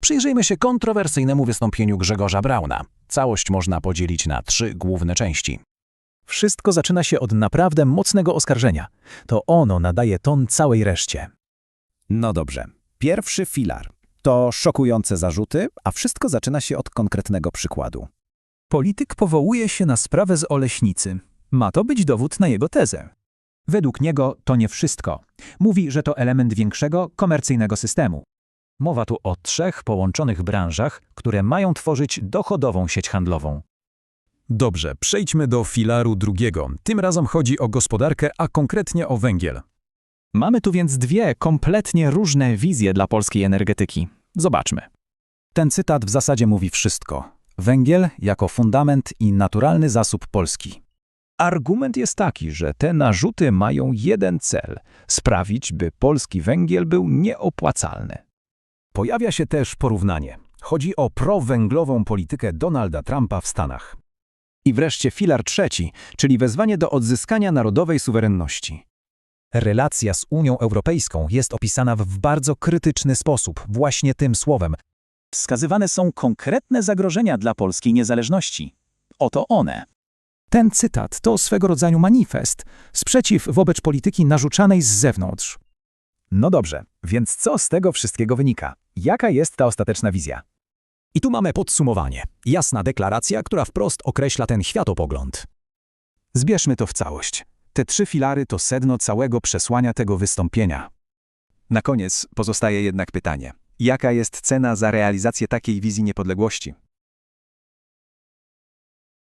Przyjrzyjmy się kontrowersyjnemu wystąpieniu Grzegorza Brauna. Całość można podzielić na trzy główne części. Wszystko zaczyna się od naprawdę mocnego oskarżenia. To ono nadaje ton całej reszcie. No dobrze. Pierwszy filar. To szokujące zarzuty, a wszystko zaczyna się od konkretnego przykładu. Polityk powołuje się na sprawę z Oleśnicy. Ma to być dowód na jego tezę. Według niego to nie wszystko. Mówi, że to element większego, komercyjnego systemu. Mowa tu o trzech połączonych branżach, które mają tworzyć dochodową sieć handlową. Dobrze, przejdźmy do filaru drugiego. Tym razem chodzi o gospodarkę, a konkretnie o węgiel. Mamy tu więc dwie kompletnie różne wizje dla polskiej energetyki. Zobaczmy. Ten cytat w zasadzie mówi wszystko. Węgiel jako fundament i naturalny zasób Polski. Argument jest taki, że te narzuty mają jeden cel sprawić, by polski węgiel był nieopłacalny. Pojawia się też porównanie. Chodzi o prowęglową politykę Donalda Trumpa w Stanach. I wreszcie filar trzeci, czyli wezwanie do odzyskania narodowej suwerenności. Relacja z Unią Europejską jest opisana w bardzo krytyczny sposób, właśnie tym słowem. Wskazywane są konkretne zagrożenia dla polskiej niezależności. Oto one. Ten cytat to swego rodzaju manifest, sprzeciw wobec polityki narzucanej z zewnątrz. No dobrze, więc co z tego wszystkiego wynika? Jaka jest ta ostateczna wizja? I tu mamy podsumowanie. Jasna deklaracja, która wprost określa ten światopogląd. Zbierzmy to w całość. Te trzy filary to sedno całego przesłania tego wystąpienia. Na koniec pozostaje jednak pytanie. Jaka jest cena za realizację takiej wizji niepodległości?